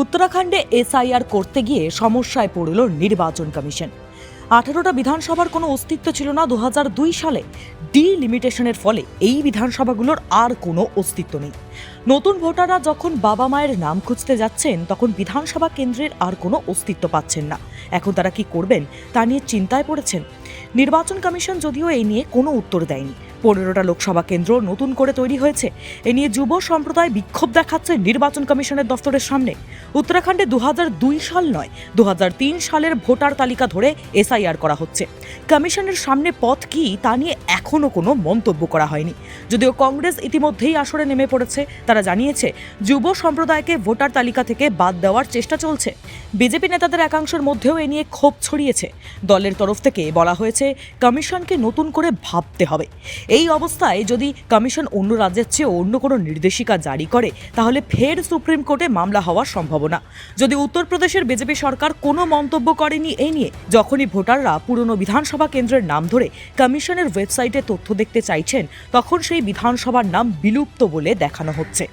উত্তরাখণ্ডে SIR করতে গিয়ে সমস্যায় পড়ল নির্বাচন কমিশন। আঠারোটা বিধানসভার কোনো অস্তিত্ব ছিল না দু হাজার দুই সালে। ডিলিমিটেশনের ফলে এই বিধানসভাগুলোর আর কোনো অস্তিত্ব নেই। নতুন ভোটাররা যখন বাবা মায়ের নাম খুঁজতে যাচ্ছেন, তখন বিধানসভা কেন্দ্রের আর কোনো অস্তিত্ব পাচ্ছেন না। এখন তারা কি করবেন, তা নিয়ে চিন্তায় পড়েছেন। নির্বাচন কমিশন যদিও এই নিয়ে কোনো উত্তর দেয়নি। পনেরোটা লোকসভা কেন্দ্র নতুন করে তৈরি হয়েছে। এ নিয়ে যুব সম্প্রদায় বিক্ষোভ দেখাচ্ছে নির্বাচন কমিশনের দফতরের সামনে। উত্তরাখণ্ডে দুহাজার দুই সাল নয় দু সালের ভোটার তালিকা ধরে এসআইআর করা হচ্ছে। কমিশনের সামনে পথ কি তা নিয়ে এখনও কোনো মন্তব্য করা হয়নি। যদিও কংগ্রেস ইতিমধ্যেই আসরে নেমে পড়েছে, তারা জানিয়েছে, যুব সম্প্রদায়কে ভোটার তালিকা থেকে বাদ দেওয়ার চেষ্টা চলছে। বিজেপি নেতাদের একাংশের মধ্যেও এ নিয়ে ক্ষোভ ছড়িয়েছে। দলের তরফ থেকে বলা হয়েছে, কমিশনকে নতুন করে ভাবতে হবে। এই অবস্থায় যদি কমিশন অন্য রাজ্যের চেয়ে অন্য কোনো নির্দেশিকা জারি করে, তাহলে ফের সুপ্রিম কোর্টে মামলা হওয়ার সম্ভাবনা। যদি উত্তরপ্রদেশের বিজেপি সরকার কোনো মন্তব্য করেনি এই নিয়ে, যখনই ভোটাররা পুরনো বিধানসভা কেন্দ্রের নাম ধরে কমিশনের ওয়েবসাইটে তথ্য দেখতে চাইছেন, তখন সেই বিধানসভার নাম বিলুপ্ত বলে দেখানো হচ্ছে।